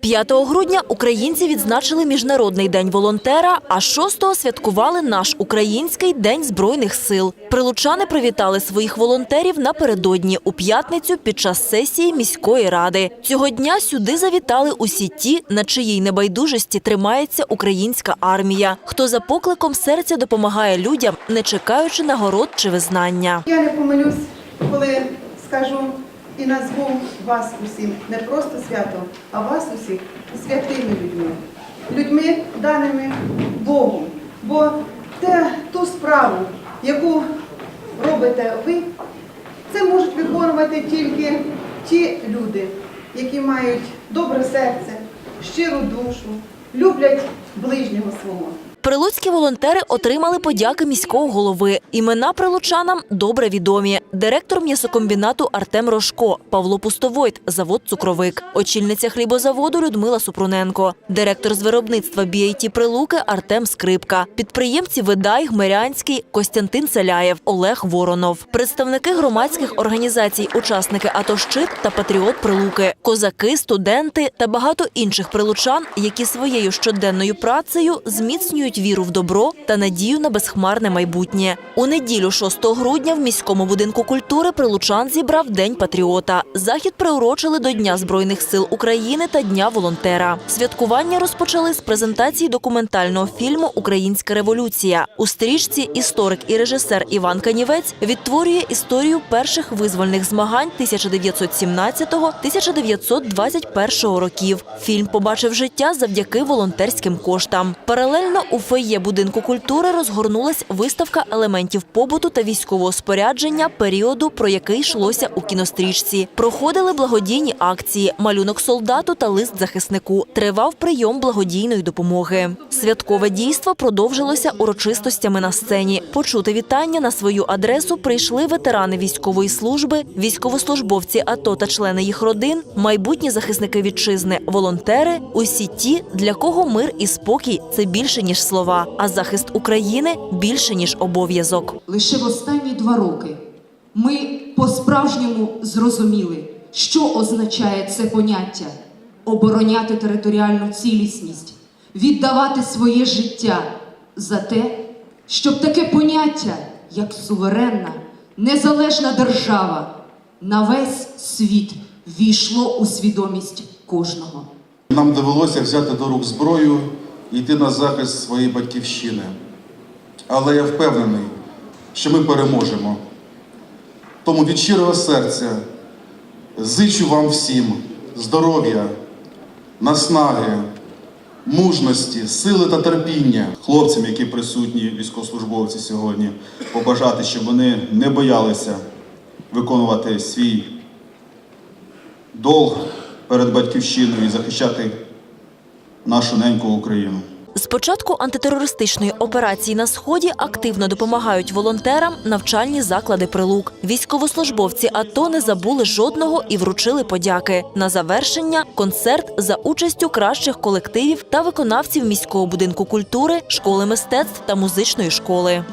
5 грудня українці відзначили Міжнародний день волонтера, а 6-го святкували наш український день збройних сил. Прилучани привітали своїх волонтерів напередодні у п'ятницю під час сесії міської ради. Цього дня сюди завітали усі ті, на чиїй небайдужості тримається українська армія, хто за покликом серця допомагає людям, не чекаючи нагород чи визнання. Я не помилюсь, коли скажу і назву вас усім не просто святом, а вас усіх святими людьми, людьми, даними Богом. Бо те, ту справу, яку робите ви, це можуть виконувати тільки ті люди, які мають добре серце, щиру душу, люблять ближнього свого. Прилуцькі волонтери отримали подяки міського голови. Імена прилучанам добре відомі. Директор м'ясокомбінату Артем Рожко, Павло Пустовойт, завод «Цукровик», очільниця хлібозаводу Людмила Супруненко, директор з виробництва BAT Прилуки Артем Скрипка, підприємці Видай, Гмирянський, Костянтин Целяєв, Олег Воронов, представники громадських організацій, учасники АТО «Щит» та Патріот Прилуки, козаки, студенти та багато інших прилучан, які своєю щоденною працею зміцнюють віру в добро та надію на безхмарне майбутнє. У неділю 6 грудня в міському будинку культури прилучан зібрав День патріота. Захід приурочили до Дня Збройних сил України та Дня волонтера. Святкування розпочали з презентації документального фільму Українська революція. У стрічці історик і режисер Іван Канівець відтворює історію перших визвольних змагань 1917-1921 років. Фільм побачив життя завдяки волонтерським коштам. Паралельно у фоє будинку культури розгорнулась виставка елементів побуту та військового спорядження періоду, про який йшлося у кінострічці. Проходили благодійні акції, малюнок солдату та лист захиснику. Тривав прийом благодійної допомоги. Святкове дійство продовжилося урочистостями на сцені. Почути вітання на свою адресу прийшли ветерани військової служби, військовослужбовці АТО та члени їх родин, майбутні захисники вітчизни, волонтери, усі ті, для кого мир і спокій це більше ніж слова, а захист України більше ніж обов'язок. Лише в останні два роки ми по-справжньому зрозуміли, що означає це поняття обороняти територіальну цілісність, віддавати своє життя за те, щоб таке поняття, як суверенна, незалежна держава, на весь світ війшло у свідомість кожного. Нам довелося взяти до рук зброю йти на захист своєї батьківщини. Але я впевнений, що ми переможемо. Тому від щирого серця зичу вам всім здоров'я, наснаги, мужності, сили та терпіння хлопцям, які присутні, військовослужбовці сьогодні, побажати, щоб вони не боялися виконувати свій долг перед батьківщиною і захищати нашу неньку Україну. З початку антитерористичної операції на сході активно допомагають волонтерам навчальні заклади прилук. Військовослужбовці АТО не забули жодного і вручили подяки. На завершення концерт за участю кращих колективів та виконавців міського будинку культури, школи мистецтв та музичної школи.